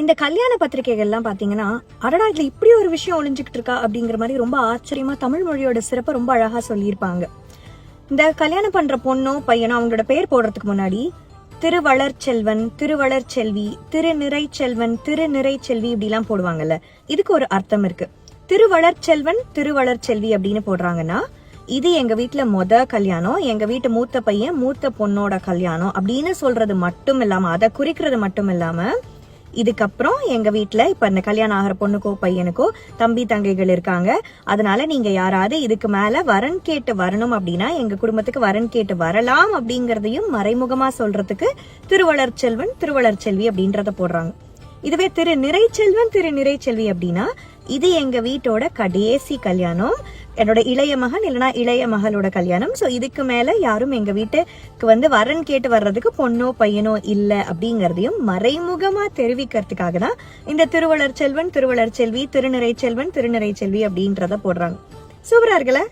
இந்த கல்யாண பத்திரிகைகள்லாம் பாத்தீங்கன்னா அடடா இதுல இப்படி ஒரு விஷயம் ஒளிஞ்சுக்கிட்டு இருக்கா அப்படிங்கிற மாதிரி ரொம்ப ஆச்சரியமா தமிழ் மொழியோட சிறப்பை ரொம்ப அழகா சொல்லியிருப்பாங்க. இந்த கல்யாணம் பண்ற பொண்ணோ பையனோ அவங்களோட பேர் போடுறதுக்கு முன்னாடி திருவளர் செல்வன் திருவளர் செல்வி திருநிறை செல்வன் செல்வி இப்படிலாம் போடுவாங்கல்ல. இதுக்கு ஒரு அர்த்தம் இருக்கு. திருவளர் செல்வன் திருவளர் செல்வி அப்படின்னு போடுறாங்கன்னா இது எங்க வீட்டுல மொத கல்யாணம் எங்க வீட்டு மூத்த பையன் மூத்த பொண்ணோட கல்யாணம் அப்படின்னு சொல்றது மட்டும் இல்லாம அதை குறிக்கிறது மட்டும் இல்லாம இதுக்கப்புறம் எங்க வீட்டில் இப்ப இந்த கல்யாணம் ஆகிற பொண்ணுக்கோ பையனுக்கோ தம்பி தங்கைகள் இருக்காங்க. அதனால நீங்க யாராவது இதுக்கு மேல வரன் கேட்டு வரணும் அப்படின்னா எங்க குடும்பத்துக்கு வரன் கேட்டு வரலாம் அப்படிங்கறதையும் மறைமுகமா சொல்றதுக்கு திருவளர் செல்வன் திருவளர் செல்வி அப்படின்றத போடுறாங்க. இதுவே திரு நிறைச்செல்வன் திரு நிறைச்செல்வி அப்படின்னா இது எங்க வீட்டோட கடைசி கல்யாணம். என்னோட இளைய மகன் இல்லனா இளைய மகளோட கல்யாணம். சோ இதுக்கு மேல யாரும் எங்க வீட்டுக்கு வந்து வரன் கேட்டு வர்றதுக்கு பொண்ணோ பையனோ இல்ல அப்படிங்கறதையும் மறைமுகமா தெரிவிக்கிறதுக்காக தான் இந்த திருவளர் செல்வன் திருவளர் செல்வி திருநிறை செல்வன் திருநிறை செல்வி அப்படின்றத போடுறாங்க. சூப்பராக இருக்குல்ல?